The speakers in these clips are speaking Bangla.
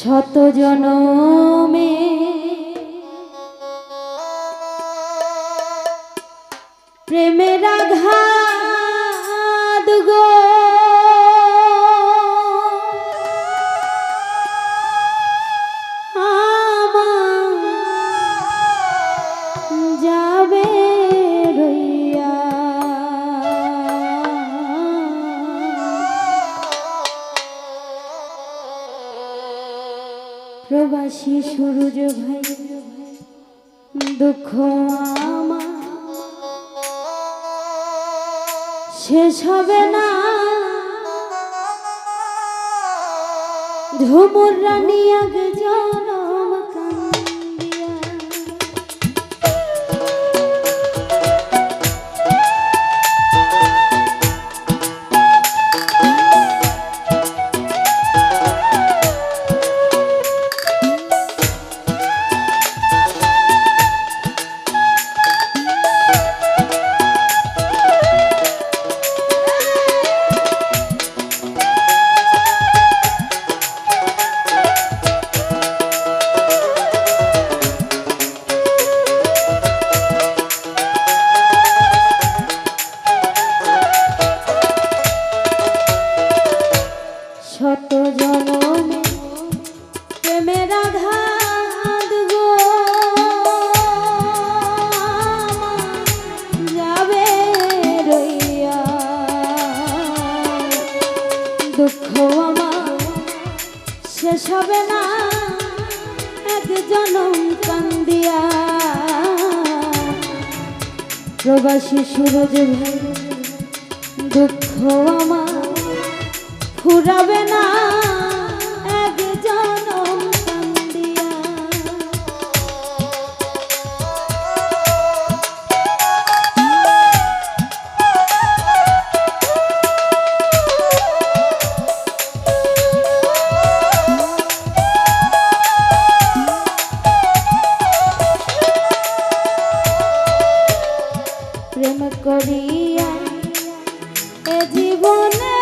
শত জনমে ভালোবাসি সূর্য ভাই। দুঃখ আমার শেষ হবে না। ধুমুর রানী আগে না এক জনম কান্দিয়া। প্রবাসী সুরজ ভাই দুঃখ আমার ফুরাবে না। প্রেম করিয়া এ জীবনে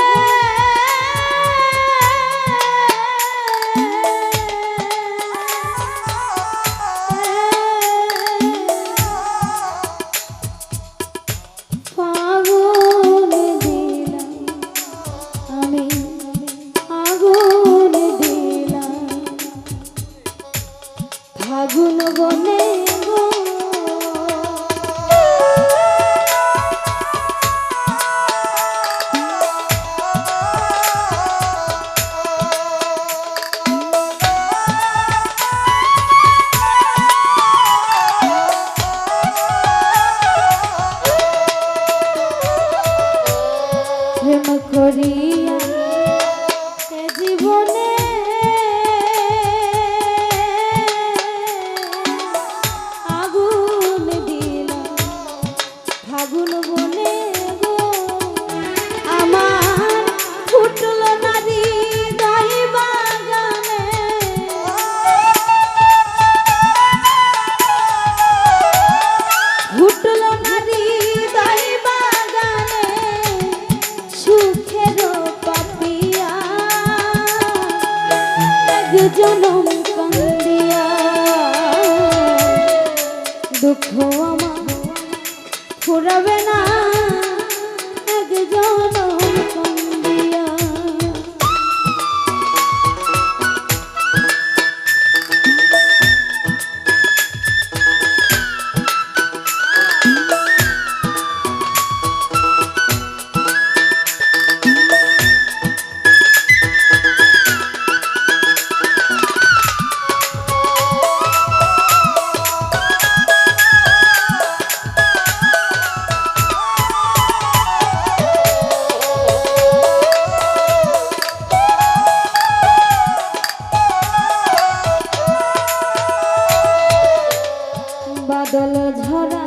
বাদল ঝরা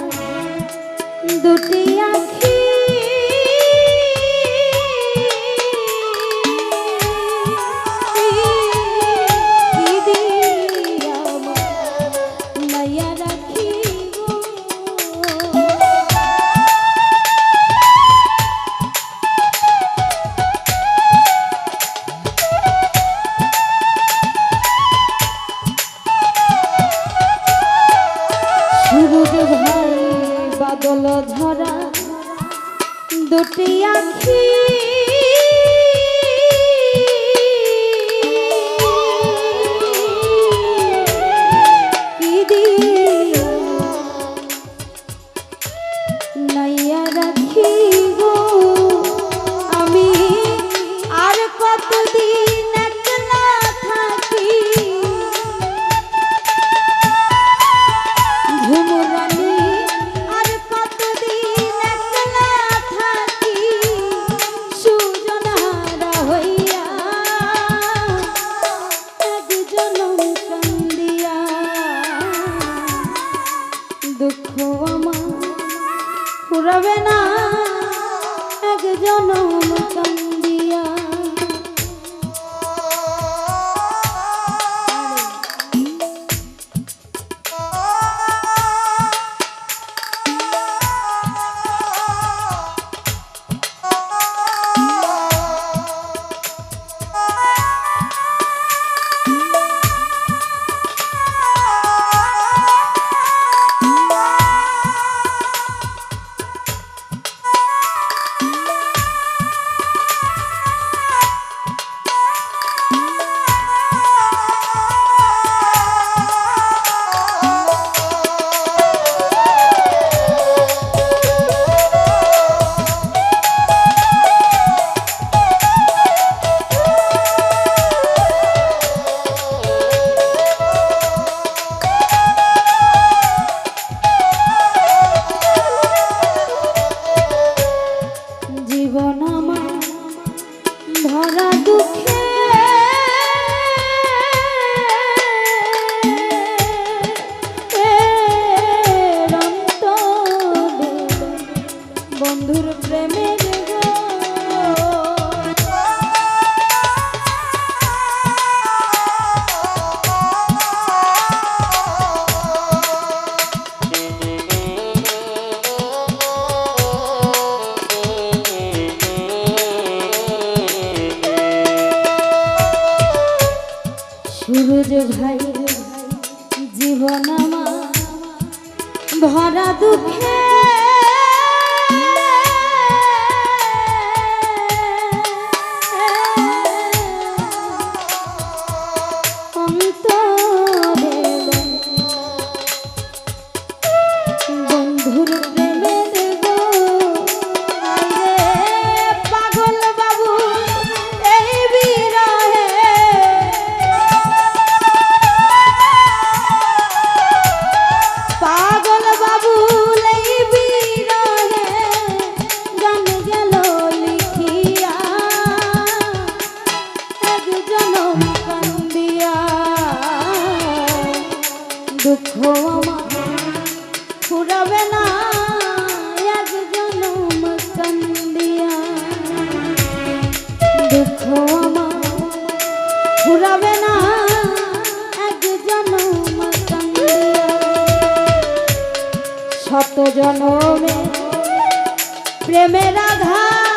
দুটিয়া দুটি আখি ভরা দুঃখে শত জনমে প্রেমের আঘাত